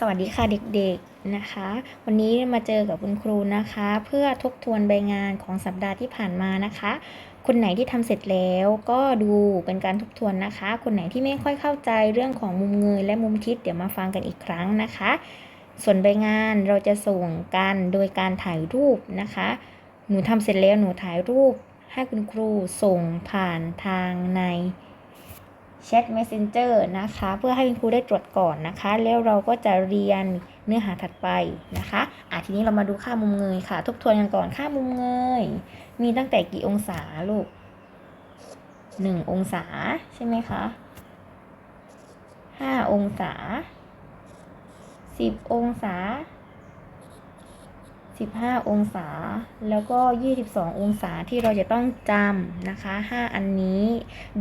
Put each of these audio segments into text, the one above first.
สวัสดีค่ะเด็กๆนะคะ วันนี้มาเจอกับคุณครูนะคะ เพื่อทบทวนใบงานของสัปดาห์ที่ผ่านมานะคะ คนไหนที่ทำเสร็จแล้วก็ดูเป็นการทบทวนนะคะ คนไหนที่ไม่ค่อยเข้าใจเรื่องของมุมเงยและมุมทิศเดี๋ยวมาฟังกันอีกครั้งนะคะ ส่วนใบงานเราจะส่งกันโดยการถ่ายรูปนะคะ หนูทำเสร็จแล้วหนูถ่ายรูปให้คุณครูส่งผ่านทางใน แชท Messenger นะคะ เพื่อให้คุณครูได้ตรวจก่อนนะคะ แล้วเราก็จะเรียนเนื้อหาถัดไปนะคะอะทีนี้เรามาดูค่ามุมเงยค่ะ ทบทวนกันก่อนค่ามุมเงย มีตั้งแต่กี่องศาลูกหนึ่งองศาใช่ไหมคะห้าองศาสิบองศา สิบห้าองศา แล้วก็ยี่สิบสององศาที่เราจะต้องจำนะคะห้าอันนี้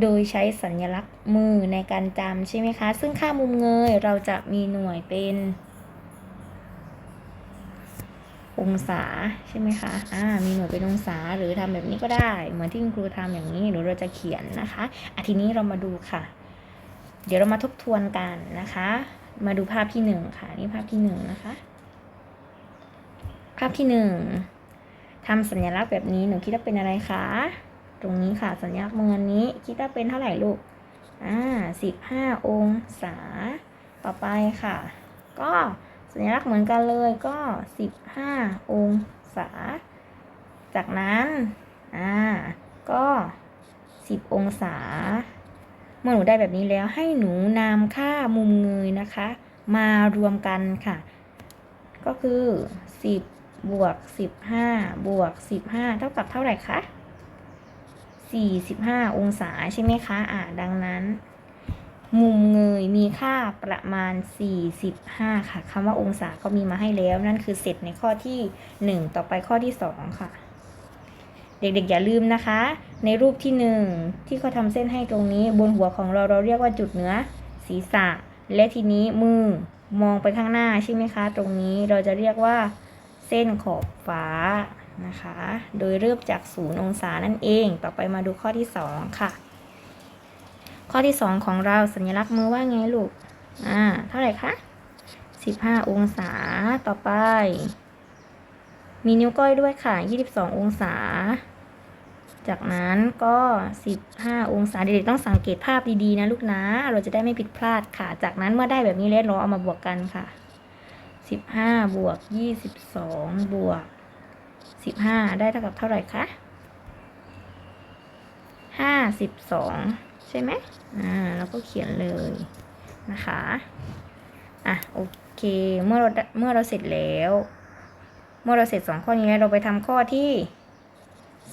โดยใช้สัญลักษณ์มือในการจำใช่ไหมคะ ซึ่งค่ามุมเงยเราจะมีหน่วยเป็น องศาใช่ไหมคะ อ่า มีหน่วยเป็นองศาหรือทำแบบนี้ก็ได้ เหมือนที่คุณครูทำอย่างนี้หรือเราจะเขียนนะคะอะทีนี้เรามาดูค่ะ เดี๋ยวเรามาทบทวนกันนะคะ มาดูภาพที่หนึ่งค่ะ นี่ภาพที่หนึ่งนะคะ ภาพที่หนึ่งทำสัญลักษณ์แบบนี้หนูคิดว่าเป็นอะไรคะ ตรงนี้ค่ะสัญลักษณ์มือนี้ คิดว่าเป็นเท่าไหร่ลูก อ่าสิบห้าองศา ต่อไปค่ะ ก็สัญลักษณ์เหมือนกันเลยก็สิบห้าองศา จากนั้น อ่า ก็สิบองศา เมื่อหนูได้แบบนี้แล้วให้หนูนำค่ามุมเงยนะคะ มารวมกันค่ะ ก็คือสิบ บวกสิบห้าบวกสิบห้าเท่ากับเท่าไหร่คะ45องศาใช่ไหมคะ อ่า ดังนั้น มุมเงยมีค่าประมาณ45ค่ะคำว่าองศาก็มีมาให้แล้ว นั่นคือเสร็จในข้อที่1ต่อไปข้อที่2ค่ะ เด็กๆอย่าลืมนะคะ ในรูปที่1ที่เขาทำเส้นให้ตรงนี้ บนหัวของเราเราเรียกว่าจุดเหนือศีรษะ และทีนี้มือมองไปข้างหน้าใช่ไหมคะ ตรงนี้เราจะเรียกว่า เส้นขอบฟ้านะคะ โดยเริ่มจากศูนย์องศานั่นเอง ต่อไปมาดูข้อที่ 2 ค่ะ ข้อที่ 2 ของเราสัญลักษณ์มือว่าไงลูก อ่า เท่าไหร่คะ 15 องศา ต่อไป มีนิ้วก้อยด้วยค่ะ 22 องศา จากนั้นก็ 15 องศา เด็กๆต้องสังเกตภาพดีๆนะลูกนะ เราจะได้ไม่ผิดพลาดค่ะ จากนั้นเมื่อได้แบบนี้แล้วเราเอามาบวกกันค่ะ 15บห้าบวก22บสองบวกสิบห้าได้เท่ากับเท่าไหร่คะห้าสิบสองใช่ไหมอ่าแล้วก็เขียนเลยนะคะ อะ โอเค เมื่อเราเมื่อเราเสร็จแล้ว เมื่อเราเสร็จสองข้อนี้เราไปทำข้อที่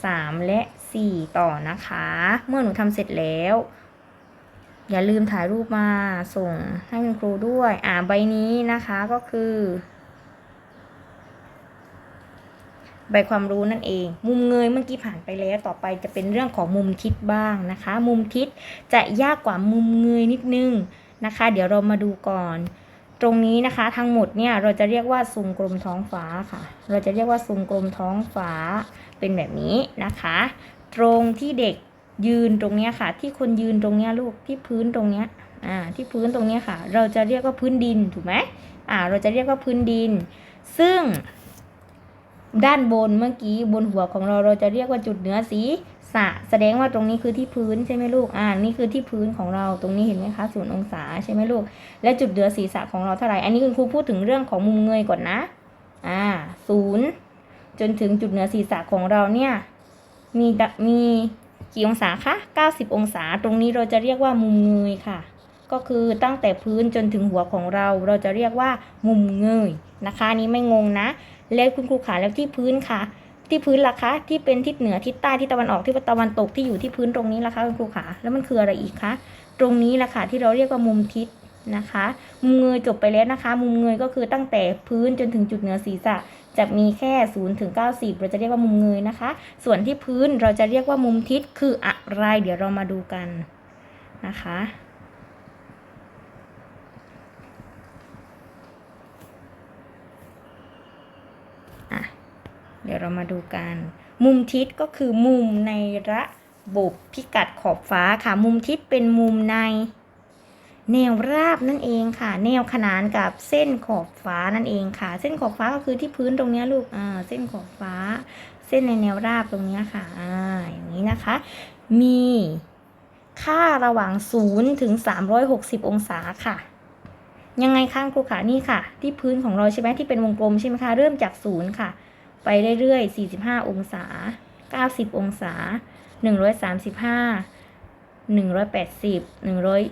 สามและสี่ต่อนะคะ เมื่อหนูทำเสร็จแล้ว อย่าลืมถ่ายรูปมาส่งให้คุณครูด้วย อ่าใบนี้นะคะก็คือ ใบความรู้นั่นเอง มุมเงยเมื่อกี้ผ่านไปแล้วต่อไปจะเป็นเรื่องของมุมทิศบ้างนะคะ มุมทิศจะยากกว่ามุมเงยนิดนึงนะคะ เดี๋ยวเรามาดูก่อน ตรงนี้นะคะทั้งหมดเนี่ยเราจะเรียกว่าทรงกลมท้องฟ้าค่ะ เราจะเรียกว่าทรงกลมท้องฟ้าเป็นแบบนี้นะคะ ตรงที่เด็ก ยืนตรงเนี้ยค่ะ ที่คนยืนตรงเนี้ยลูกที่พื้นตรงเนี้ยอ่าที่พื้นตรงเนี้ยค่ะ เราจะเรียกว่าพื้นดินถูกไหมอ่า เราจะเรียกว่าพื้นดิน ซึ่ง ด้านบนเมื่อกี้บนหัวของเราเราจะเรียกว่าจุดเหนือศีรษะ แสดงว่าตรงนี้คือที่พื้นใช่ไหมลูกอ่านี่คือที่พื้นของเราตรงนี้เห็นไหมคะศูนย์องศาใช่ไหมลูก และจุดเหนือศีรษะของเราเท่าไหร่อันนี้คุณครูพูดถึงเรื่องของมุมเงยก่อนนะอ่าศูนย์จนถึงจุดเหนือศีรษะของเราเนี่ยมีดมี กี่องศาคะ 90 องศา ตรงนี้เราจะเรียกว่ามุมเงยค่ะ ก็คือตั้งแต่พื้นจนถึงหัวของเรา เราจะเรียกว่ามุมเงยนะคะนนี้ไม่งงนะ แล้วคุณครูขาแล้วที่พื้นค่ะ ที่พื้นล่ะคะ ที่เป็นทิศเหนือทิศใต้ทิศตะวันออกทิศตะวันตกที่อยู่ที่พื้นตรงนี้ล่ะคะคุณครูขาแล้วมันคืออะไรอีกคะ ตรงนี้ล่ะค่ะที่เราเรียกว่ามุมทิศนะคะ มุมเงยจบไปแล้วนะคะ มุมเงยก็คือตั้งแต่พื้นจนถึงจุดเหนือศีรษะ จะมีแค่ 0 ถึง 90 เราจะเรียกว่ามุมเงยนะคะ ส่วนที่พื้นเราจะเรียกว่ามุมทิศคืออะไร เดี๋ยวเรามาดูกันนะคะอะเดี๋ยวเรามาดูกัน มุมทิศก็คือมุมในระบบพิกัดขอบฟ้าค่ะ มุมทิศเป็นมุมใน แนวราบนั่นเองค่ะ แนวขนานกับเส้นขอบฟ้านั่นเองค่ะ เส้นขอบฟ้าก็คือที่พื้นตรงนี้ลูกอ่าเส้นขอบฟ้า เส้นในแนวราบตรงนี้ค่ะอ่าอย่างนี้นะคะ มีค่าระหว่าง0ถึง360 องศาค่ะ ยังไงข้างครูขานี่ค่ะ ที่พื้นของเราใช่ไหมที่เป็นวงกลมใช่ไหมคะ เริ่มจากศูนย์ค่ะ ไปเรื่อยๆ45 องศา 90 องศา 135 180 100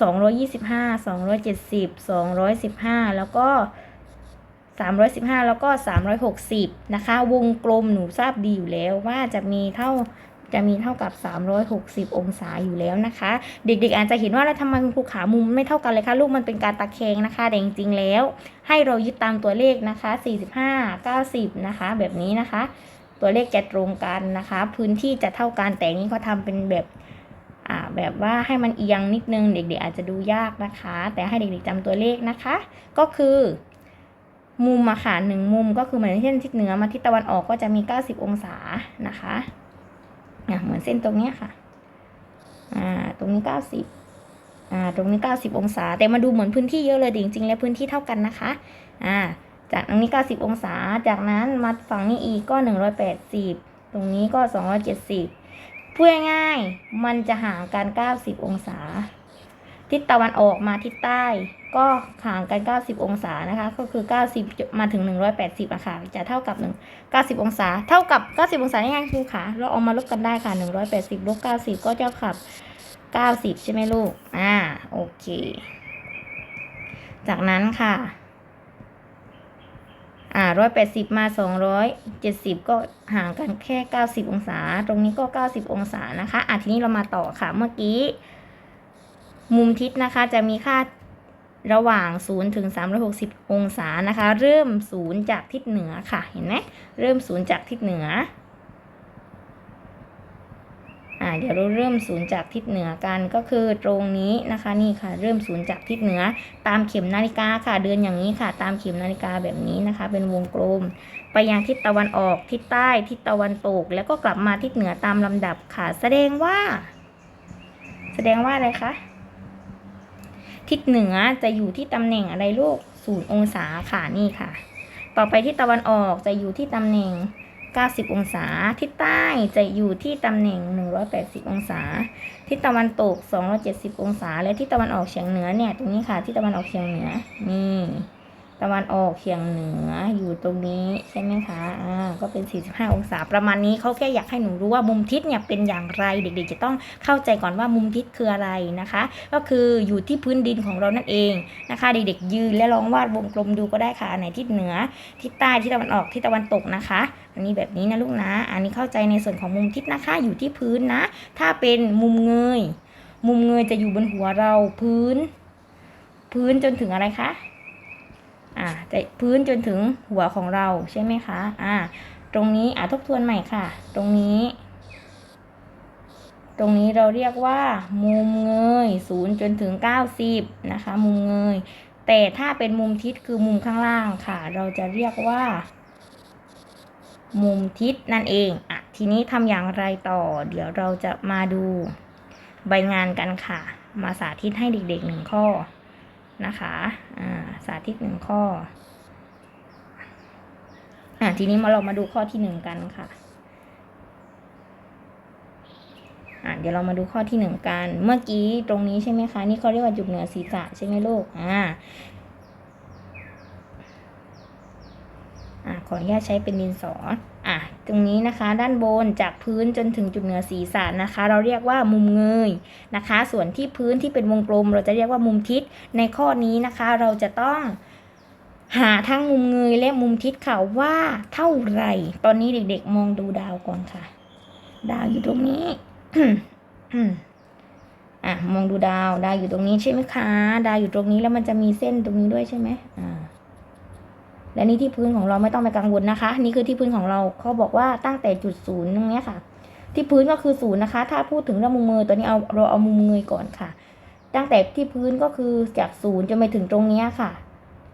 225 270 215แล้วก็315แล้วก็360นะคะ วงกลมหนูทราบดีอยู่แล้วว่าจะมีเท่าจะมีเท่ากับ 360 องศาอยู่แล้วนะคะ เด็กๆอาจจะเห็นว่าแล้วทำไมคุณครูขามุมไม่เท่ากันเลยคะลูกมันเป็นการตะแคงนะคะ แต่จริงๆแล้ว ให้เรายึดตามตัวเลขนะคะ 45 90 นะคะ แบบนี้นะคะ ตัวเลขจะตรงกันนะคะ พื้นที่จะเท่ากันแต่นี้เขาทำเป็นแบบ แบบว่าให้มันเอียงนิดนึงเด็กๆอาจจะดูยากนะคะ แต่ให้เด็กๆจำตัวเลขนะคะ ก็คือ มุมอะค่ะหนึ่งมุมก็คือเหมือนเช่นทิศเหนือมาทิศตะวันออกก็จะมี 90 องศานะคะอะเหมือนเส้นตรงเนี้ยค่ะอ่าตรงนี้ 90อ่าตรงนี้ 90 องศา แต่มาดูเหมือนพื้นที่เยอะเลยแต่จริงๆ แล้วพื้นที่เท่ากันนะคะอ่าจากตรงนี้ 90 องศา จากนั้นมาฝั่งนี้อีกก็ 180 ตรงนี้ก็ 270 พูดง่ายๆมันจะห่างกัน 90 องศา ทิศตะวันออกมาทิศใต้ ก็ห่างกัน 90 องศานะคะ ก็คือ 90 มาถึง 180อะค่ะ จะเท่ากับ 1 90 องศา เท่ากับ 90 องศาง่ายๆครูค่ะเราเอามาลบกันได้ค่ะ 180ลบ90 ก็จะขับ90 ใช่ไหมลูก อ่า โอเค จากนั้นค่ะ อ่าร้อยแปดสิบมาสองร้อยเจ็ดสิบก็ห่างกันแค่เก้าสิบองศา ตรงนี้ก็เก้าสิบองศานะคะอะทีนี้เรามาต่อค่ะ เมื่อกี้ มุมทิศนะคะจะมีค่าระหว่าง0ถึง360 องศานะคะ เริ่ม0จากทิศเหนือค่ะ เห็นไหมเริ่ม0จากทิศเหนือ อ่าเดี๋ยวเราเริ่มศูนย์จากทิศเหนือกันก็คือตรงนี้นะคะนี่ค่ะ เริ่มศูนย์จากทิศเหนือ ตามเข็มนาฬิกาค่ะเดินอย่างนี้ค่ะ ตามเข็มนาฬิกาแบบนี้นะคะ เป็นวงกลม ไปยังทิศตะวันออกทิศใต้ทิศตะวันตก แล้วก็กลับมาทิศเหนือตามลำดับค่ะ แสดงว่า แสดงว่าอะไรคะทิศเหนือจะอยู่ที่ตำแหน่งอะไรลูกศูนย์องศาค่ะนี่ค่ะ ต่อไปทิศตะวันออกจะอยู่ที่ตำแหน่ง 90 องศา ทิศใต้จะอยู่ที่ตำแหน่ง 180 องศา ทิศตะวันตก 270 องศา และทิศตะวันออกเฉียงเหนือเนี่ย ตรงนี้ค่ะ ทิศตะวันออกเฉียงเหนือ นี่ ตะวันออกเฉียงเหนืออยู่ตรงนี้ใช่ไหมคะอ่าก็เป็น 45 องศาประมาณนี้เขาแค่อยากให้หนูรู้ว่ามุมทิศเนี่ยเป็นอย่างไรเด็กๆ จะต้องเข้าใจก่อนว่ามุมทิศคืออะไรนะคะ ก็คืออยู่ที่พื้นดินของเรานั่นเองนะคะเด็กๆยืนและลองวาดวงกลมดูก็ได้ค่ะไหนทิศเหนือทิศใต้ทิศตะวันออกทิศตะวันตกนะคะ อันนี้แบบนี้นะลูกนะ อันนี้เข้าใจในส่วนของมุมทิศนะคะ อยู่ที่พื้นนะ ถ้าเป็นมุมเงย มุมเงยจะอยู่บนหัวเราพื้น พื้นจนถึงอะไรคะ อ่าจะพื้นจนถึงหัวของเราใช่ไหมคะอ่าตรงนี้อ่าทบทวนใหม่ค่ะ ตรงนี้ ตรงนี้เราเรียกว่า มุมเงยศูนย์จนถึงเก้าสิบนะคะ มุมเงย แต่ถ้าเป็นมุมทิศคือมุมข้างล่างค่ะ เราจะเรียกว่า มุมทิศนั่นเองอะทีนี้ทำอย่างไรต่อ เดี๋ยวเราจะมาดูใบงานกันค่ะ มาสาธิตให้เด็กๆหนึ่งข้อ นะคะอ่าสาธิตหนึ่งข้ออ่าทีนี้มาเรามาดูข้อที่หนึ่งกันค่ะอะเดี๋ยวเรามาดูข้อที่หนึ่งกัน เมื่อกี้ตรงนี้ใช่ไหมคะ นี่เขาเรียกว่าจุดเหนือศีรษะใช่ไหมลูกอ่า อะขออนุญาตใช้เป็นดินสออะตรงนี้นะคะ ด้านบนจากพื้นจนถึงจุดเหนือศีรษะนะคะ เราเรียกว่ามุมเงยนะคะ ส่วนที่พื้นที่เป็นวงกลม เราจะเรียกว่ามุมทิศในข้อนี้นะคะ เราจะต้องหาทั้งมุมเงยและมุมทิศค่ะว่าเท่าไหร่ ตอนนี้เด็กๆ มองดูดาวก่อนค่ะ ดาวอยู่ตรงนี้อะมองดูดาว ดาวอยู่ตรงนี้ใช่ไหมคะ ดาวอยู่ตรงนี้แล้วมันจะมีเส้นตรงนี้ด้วยใช่ไหมอ่า และนี่ที่พื้นของเราไม่ต้องไปกังวลนะคะ นี่คือที่พื้นของเราเขาบอกว่าตั้งแต่จุดศูนย์ตรงนี้ค่ะ ที่พื้นก็คือศูนย์นะคะ ถ้าพูดถึงเรื่องมุมเงยตัวนี้เอาเราเอามุมเงยก่อนค่ะ ตั้งแต่ที่พื้นก็คือจากศูนย์จนไปถึงตรงนี้ค่ะ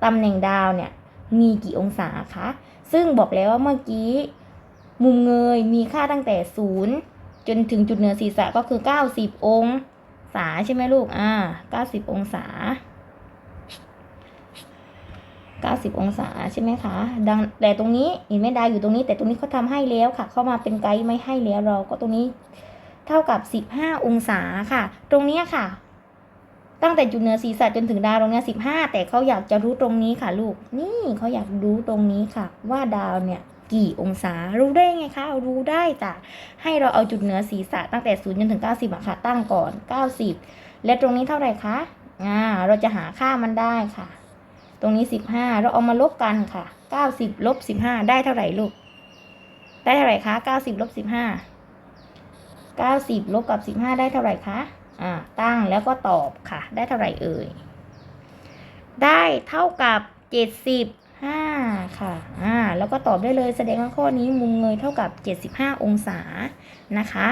ตำแหน่งดาวเนี่ยมีกี่องศาคะซึ่งบอกแล้วว่าเมื่อกี้มุมเงยมีค่าตั้งแต่ศูนย์จนถึงจุดเหนือศีรษะก็คือ 90 องศาใช่ไหมลูกอ่าเก้าสิบองศา เก้าสิบองศาใช่ไหมคะ ดังแต่ตรงนี้เห็นไหมดาวอยู่ตรงนี้ แต่ตรงนี้เขาทำให้แล้วค่ะ เข้ามาเป็นไกด์ไม่ให้แล้วเราก็ตรงนี้ เท่ากับสิบห้าองศาค่ะ ตรงนี้ค่ะ ตั้งแต่จุดเหนือศีรษะจนถึงดาวตรงนี้ยสิบห้าแต่เขาอยากจะรู้ตรงนี้ค่ะ ลูก นี่เขาอยากรู้ตรงนี้ค่ะ ว่าดาวเนี่ยกี่องศา รู้ได้ไงคะ รู้ได้จากให้เราเอาจุดเหนือศีรษะตั้งแต่ศูนย์จนถึงเก้าสิบอะค่ะ ตั้งก่อนเก้าสิบและตรงนี้เท่าไหร่คะ อ่า เราจะหาค่ามันได้ค่ะ ตรงนี้สิบห้าเราเอามาลบกันค่ะเก้าสิบลบสิบห้าได้เท่าไหร่ลูก ได้เท่าไหร่คะเก้าสิบลบสิบห้าเก้าสิบลบกับสิบห้าได้เท่าไหร่คะอ่าตั้งแล้วก็ตอบค่ะ ได้เท่าไหร่เอ่ย ได้เท่ากับเจ็ดสิบห้าค่ะ อ่า แล้วก็ตอบได้เลยแสดงว่าข้อนี้มุมเงยเท่ากับเจ็ดสิบห้าองศานะคะ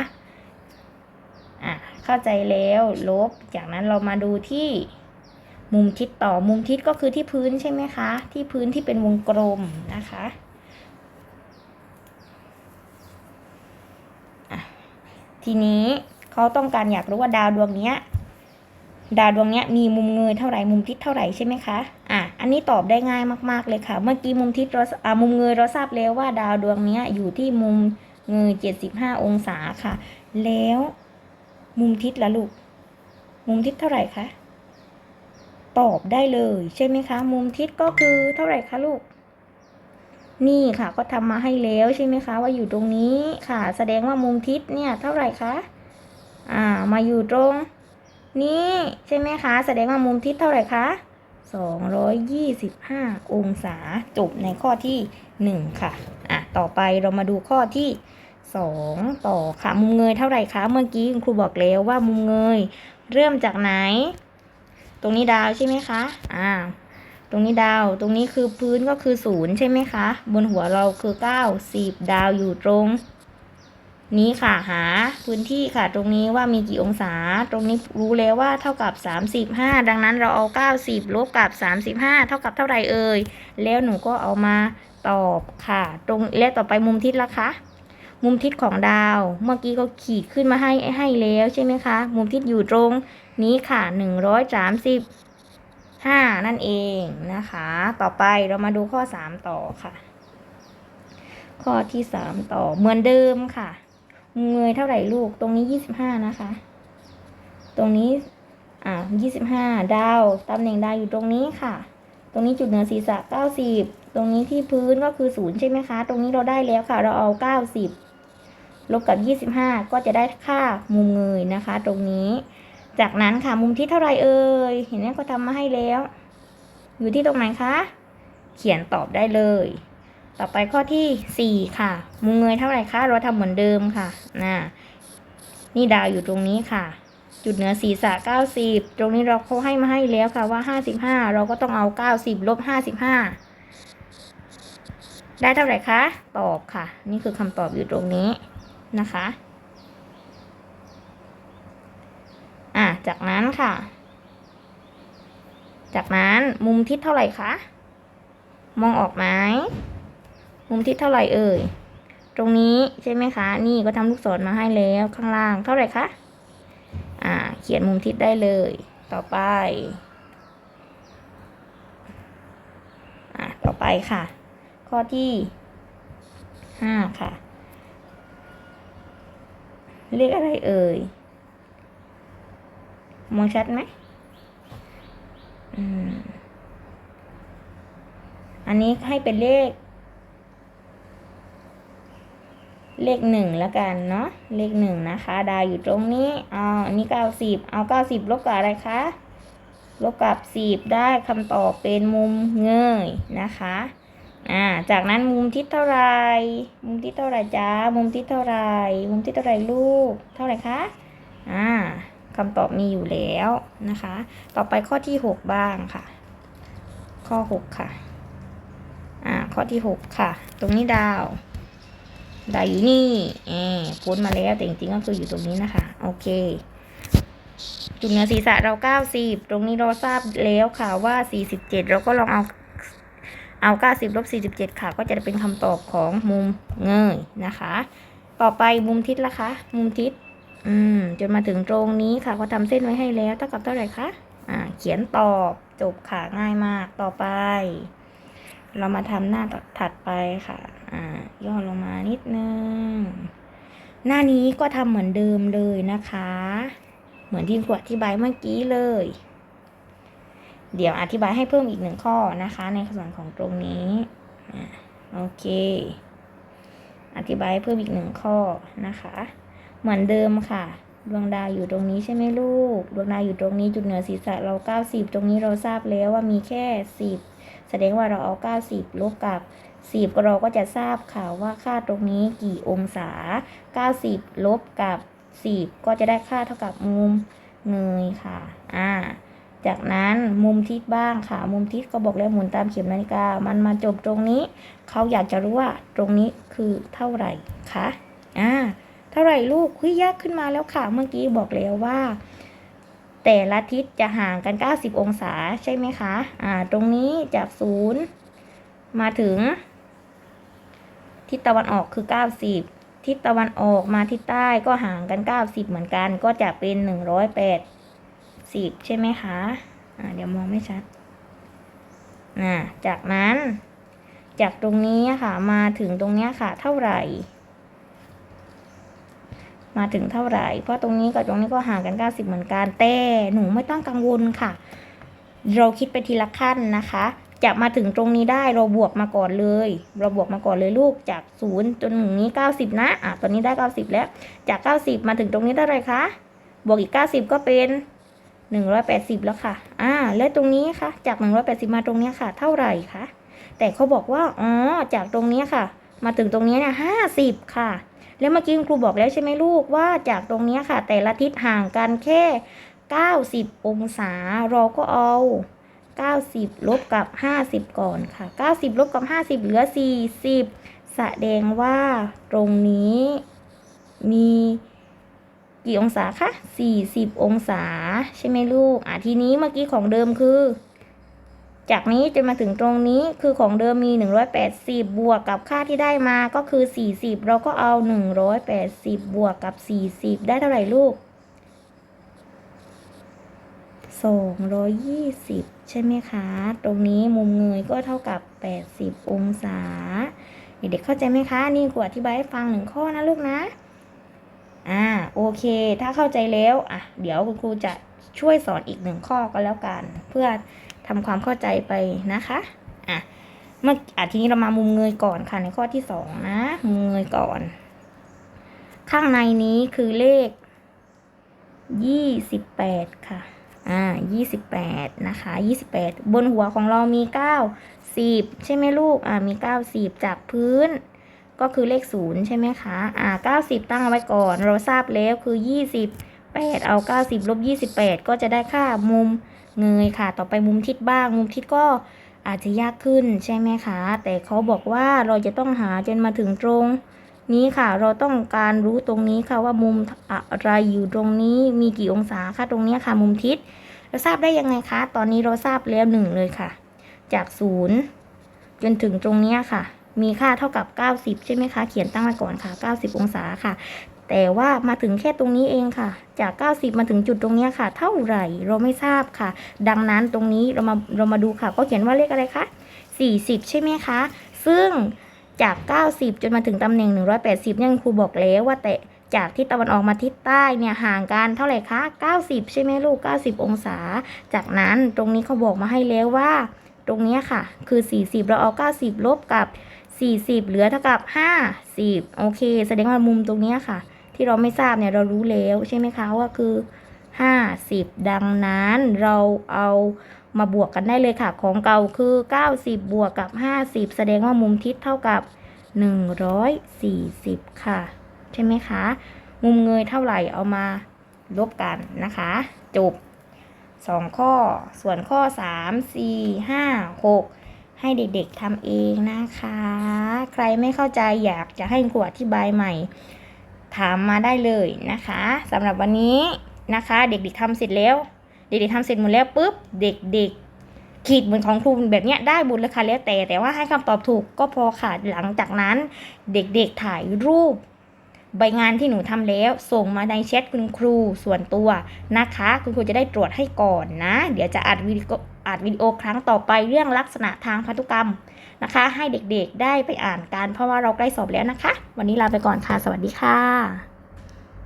อะเข้าใจแล้วลบ จากนั้นเรามาดูที่ มุมทิศต่อมุมทิศก็คือที่พื้นใช่ไหมคะ ที่พื้นที่เป็นวงกลมนะคะทีนี้เขาต้องการอยากรู้ว่าดาวดวงเนี้ยดาวดวงเนี้ยมีมุมเงยเท่าไหร่มุมทิศเท่าไหร่ใช่ไหมคะ อะ อันนี้ตอบได้ง่ายมาก ๆ เลยค่ะ เมื่อกี้มุมทิศเราอ่ามุมเงยเราทราบแล้วว่าดาวดวงเนี้ยอยู่ที่มุมเงย75 องศาค่ะ แล้ว มุมทิศละลูก มุมทิศเท่าไหร่คะ ตอบได้เลย ใช่ไหมคะ มุมทิศก็คือเท่าไหร่คะลูก นี่ค่ะก็ทำมาให้แล้วใช่ไหมคะ ว่าอยู่ตรงนี้ค่ะ แสดงว่ามุมทิศเนี่ยเท่าไหร่คะอ่า มาอยู่ตรง นี่ใช่ไหมคะ แสดงว่ามุมทิศเท่าไหร่คะ225 องศาจบในข้อที่ 1 ค่ะ อะ ต่อไปเรามาดูข้อที่ 2 ต่อค่ะ มุมเงยเท่าไหร่คะ เมื่อกี้คุณครูบอกแล้วว่ามุมเงย เริ่มจากไหน ตรงนี้ดาวใช่ไหมคะ อ่า ตรงนี้ดาว ตรงนี้คือพื้นก็คือศูนย์ใช่ไหมคะ บนหัวเราคือ9 10ดาวอยู่ตรง นี้ค่ะ หาพื้นที่ค่ะ ตรงนี้ว่ามีกี่องศา ตรงนี้รู้แล้วว่าเท่ากับ35ดังนั้นเราเอา90ลบกับ35เท่ากับเท่าไรเอ่ย แล้วหนูก็เอามาตอบค่ะ ตรงและต่อไปมุมทิศละคะมุมทิศของดาว เมื่อกี้ก็ขีดขึ้นมาให้ให้แล้วใช่ไหมคะ มุมทิศอยู่ตรง นี้ค่ะ 135 นั่นเองนะคะ ต่อไปเรามาดูข้อ 3 ต่อค่ะ ข้อที่ 3 ต่อเหมือนเดิมค่ะเงยเท่าไหร่ลูกตรงนี้ยี่สิบห้านะคะ ตรงนี้อ่ายี่สิบห้าดาวตำแหน่งดาวอยู่ตรงนี้ค่ะ ตรงนี้จุดเหนือศีรษะเก้าสิบตรงนี้ที่พื้นก็คือศูนย์ใช่ไหมคะ ตรงนี้เราได้แล้วค่ะ เราเอาเก้าสิบลบกับยี่สิบห้าก็จะได้ค่ามุมเงยนะคะ ตรงนี้ จากนั้นค่ะมุมที่เท่าไรเอ่ยเห็นไหมเขาทำมาให้แล้ว อยู่ที่ตรงไหนคะ เขียนตอบได้เลย ต่อไปข้อที่สี่ค่ะ มุมเงยเท่าไรคะเราทำเหมือนเดิมค่ะนะนี่ดาวอยู่ตรงนี้ค่ะ จุดเหนือศีรษะเก้าสิบตรงนี้เราเขาให้มาให้แล้วค่ะว่าห้าสิบห้าเราก็ต้องเอาเก้าสิบลบห้าสิบห้าได้เท่าไหร่คะ ตอบค่ะ นี่คือคำตอบอยู่ตรงนี้นะคะ อะ จากนั้นค่ะ จากนั้นมุมทิศเท่าไหร่คะ มองออกไหมมุมทิศเท่าไหร่เอ่ย ตรงนี้ใช่ไหมคะ นี่ก็ทำลูกศรมาให้แล้วข้างล่างเท่าไหร่คะ อ่า เขียนมุมทิศได้เลย ต่อไป อ่าต่อไปค่ะ ข้อที่ห้าค่ะเลขอะไรเอ่ย มองชัดไหมอันนี้ให้เป็นเลข เลขหนึ่งแล้วกันเนาะ เลขหนึ่งนะคะ ดาวอยู่ตรงนี้อ๋ออันนี้เก้าสิบ เอาเก้าสิบลบกับอะไรคะ ลบกับสิบได้คำตอบเป็นมุมเงยนะคะ อ่า จากนั้นมุมทิศเท่าไร มุมทิศเท่าไรจ้า มุมทิศเท่าไร มุมทิศเท่าไรลูก เท่าไรคะ อ่า คำตอบมีอยู่แล้วนะคะ ต่อไปข้อที่หกบ้างค่ะ ข้อหกค่ะอ่าข้อที่หกค่ะ ตรงนี้ดาวดาวอยู่นี่เออพ้นมาแล้วแต่จริงๆก็คืออยู่ตรงนี้นะคะโอเคจุดเหนือศีรษะเราเก้าสิบตรงนี้เราทราบแล้วค่ะว่าสี่สิบเจ็ดเราก็ลองเอาเอาเก้าสิบลบสี่สิบเจ็ดค่ะ ก็จะเป็นคำตอบของมุมเงยนะคะ ต่อไปมุมทิศละคะ มุมทิศ อืมจนมาถึงตรงนี้ค่ะเขาทำเส้นไว้ให้แล้วเท่ากับเท่าไหร่คะอ่า เขียนตอบจบค่ะง่ายมากต่อไป เรามาทำหน้าถัดไปค่ะ อ่า ย่อลงมานิดนึง หน้านี้ก็ทำเหมือนเดิมเลยนะคะ เหมือนที่ขวดอธิบายเมื่อกี้เลย เดี๋ยวอธิบายให้เพิ่มอีกหนึ่งข้อนะคะ ในส่วนของตรงนี้อ่าโอเค อธิบายเพิ่มอีกหนึ่งข้อนะคะ เหมือนเดิมค่ะ ดวงดาวอยู่ตรงนี้ใช่ไหมลูก ดวงดาวอยู่ตรงนี้จุดเหนือศีรษะเรา 90 ตรงนี้เราทราบแล้วว่ามีแค่ 10 แสดงว่าเราเอา 90 ลบกับ 10 เราก็จะทราบค่ะว่าค่าตรงนี้กี่องศา 90 ลบกับ 10 ก็จะได้ค่าเท่ากับมุมเงยค่ะ อ่า จากนั้นมุมทิศบ้างค่ะ มุมทิศก็บอกแล้วหมุนตามเข็มนาฬิกา มันมาจบตรงนี้ เขาอยากจะรู้ว่าตรงนี้คือเท่าไหร่คะ อ่า เท่าไหร่ลูกคุยยากขึ้นมาแล้วค่ะ เมื่อกี้บอกแล้วว่า แต่ละทิศจะห่างกัน 90 องศาใช่ไหมคะ อ่า ตรงนี้จากศูนย์มาถึง ทิศตะวันออกคือ 90 ทิศตะวันออกมาทิศใต้ก็ห่างกัน 90 เหมือนกัน ก็จะเป็น 180 ใช่ไหมคะ อ่า เดี๋ยวมองไม่ชัดจากนั้น จากตรงนี้ค่ะ มาถึงตรงนี้ค่ะ เท่าไหร่ มาถึงเท่าไหร่ เพราะตรงนี้กับตรงนี้ก็ห่างกัน 90 เหมือนกัน แต่หนูไม่ต้องกังวลค่ะ เราคิดไปทีละขั้นนะคะ จะมาถึงตรงนี้ได้เราบวกมาก่อนเลย เราบวกมาก่อนเลยลูกจากศูนย์จนถึงนี้ 90 นะอะตอนนี้ได้ 90 แล้ว จาก 90 มาถึงตรงนี้ได้อะไรคะบวกอีก 90 ก็เป็น180 แล้วค่ะ อ่า และตรงนี้ค่ะ จาก 180 มาตรงนี้ค่ะ เท่าไหร่คะ แต่เขาบอกว่า อ๋อ จากตรงนี้ค่ะ มาถึงตรงนี้เนี่ย50 ค่ะ แล้วเมื่อกี้คุณครูบอกแล้วใช่ไหมลูกว่าจากตรงนี้ค่ะ แต่ละทิศห่างกันแค่ 90 องศา เราก็เอา 90 ลบกับ 50 ก่อนค่ะ 90 ลบกับ 50 เหลือ 40 แสดงว่าตรงนี้มีกี่องศาคะ40 องศา ใช่ไหมลูก อะทีนี้เมื่อกี้ของเดิมคือ จากนี้จนมาถึงตรงนี้คือของเดิมมี 180 บวกกับค่าที่ได้มาก็คือ 40 เราก็เอา 180 บวกกับ 40 ได้เท่าไหร่ลูก 220 ใช่ไหมคะ ตรงนี้มุมเงยก็เท่ากับ 80 องศา เด็กๆเข้าใจไหมคะ นี่ครูอธิบายให้ฟังหนึ่งข้อนะลูกนะ อ่าโอเค ถ้าเข้าใจแล้ว อะ เดี๋ยวคุณครูจะช่วยสอนอีกหนึ่งข้อก็แล้วกัน เพื่อ ทำความเข้าใจไปนะคะอะเมื่ออะทีนี้เรามามุมเงยก่อนค่ะในข้อที่สองนะ มุมเงยก่อน ข้างในนี้คือเลข28ค่ะ อ่า28นะคะ28บนหัวของเรามี9 10ใช่ไหมลูก อ่ามี9 10จากพื้น ก็คือเลข0ใช่ไหมคะ อ่า90ตั้งเอาไว้ก่อน เราทราบแล้วคือ28เอา90ลบ28ก็จะได้ค่ามุม เงยค่ะ ต่อไปมุมทิศบ้าง มุมทิศก็อาจจะยากขึ้นใช่ไหมคะ แต่เขาบอกว่าเราจะต้องหาจนมาถึงตรงนี้ค่ะ เราต้องการรู้ตรงนี้ค่ะว่ามุมอะไรอยู่ตรงนี้มีกี่องศาค่ะตรงนี้ค่ะ มุมทิศ เราทราบได้ยังไงคะ ตอนนี้เราทราบแล้วหนึ่งเลยค่ะ จากศูนย์จนถึงตรงนี้ค่ะ มีค่าเท่ากับ 90 ใช่ไหมคะ เขียนตั้งไว้ก่อนค่ะ 90 องศาค่ะ แต่ว่ามาถึงแค่ตรงนี้เองค่ะ จาก 90 มาถึงจุดตรงนี้ค่ะ เท่าไหร่เราไม่ทราบค่ะ ดังนั้นตรงนี้เรามาเรามาดูค่ะก็เขียนว่าเลขอะไรคะ40 ใช่ไหมคะ ซึ่งจาก 90 จนมาถึงตำแหน่ง 180เนี่ยครูบอกแล้วว่าแต่จากทิศตะวันออกมาทิศใต้เนี่ยห่างกันเท่าไหร่คะ 90 ใช่ไหมลูก 90 องศา จากนั้นตรงนี้เขาบอกมาให้แล้วว่า ตรงนี้ค่ะ คือ 40 เราเอา 90 ลบกับ 40 เหลือเท่ากับ 50 โอเค แสดงว่ามุมตรงนี้ค่ะ ที่เราไม่ทราบเนี่ยเรารู้แล้วใช่ไหมคะว่าคือ 50 ดังนั้นเราเอามาบวกกันได้เลยค่ะ ของเก่าคือ 90 บวกกับ 50 แสดงว่ามุมทิศเท่ากับ 140 ค่ะ ใช่ไหมคะ มุมเงยเท่าไหร่เอามาลบกันนะคะ จบ 2 ข้อ ส่วนข้อ 3 4 5 6 ให้เด็กๆทำเองนะคะ ใครไม่เข้าใจอยากจะให้ครูอธิบายใหม่ ถามมาได้เลยนะคะสำหรับวันนี้นะคะ เด็กๆทำเสร็จแล้ว เด็กๆทำเสร็จหมดแล้วปุ๊บเด็ก ๆ ขีดเหมือนของครูแบบเนี้ยได้บุญเลยค่ะแล้วแต่ แต่ว่าให้คำตอบถูกก็พอค่ะหลังจากนั้น เด็กๆถ่ายรูปใบงานที่หนูทำแล้ว ส่งมาในแชทคุณครูส่วนตัวนะคะ คุณครูจะได้ตรวจให้ก่อนนะ เดี๋ยวจะอัดวิดีโออัดวิดีโอครั้งต่อไปเรื่องลักษณะทางพันธุกรรม นะคะ ให้เด็กๆได้ไปอ่านกันเพราะว่าเราใกล้สอบแล้วนะคะ วันนี้ลาไปก่อนค่ะ สวัสดีค่ะ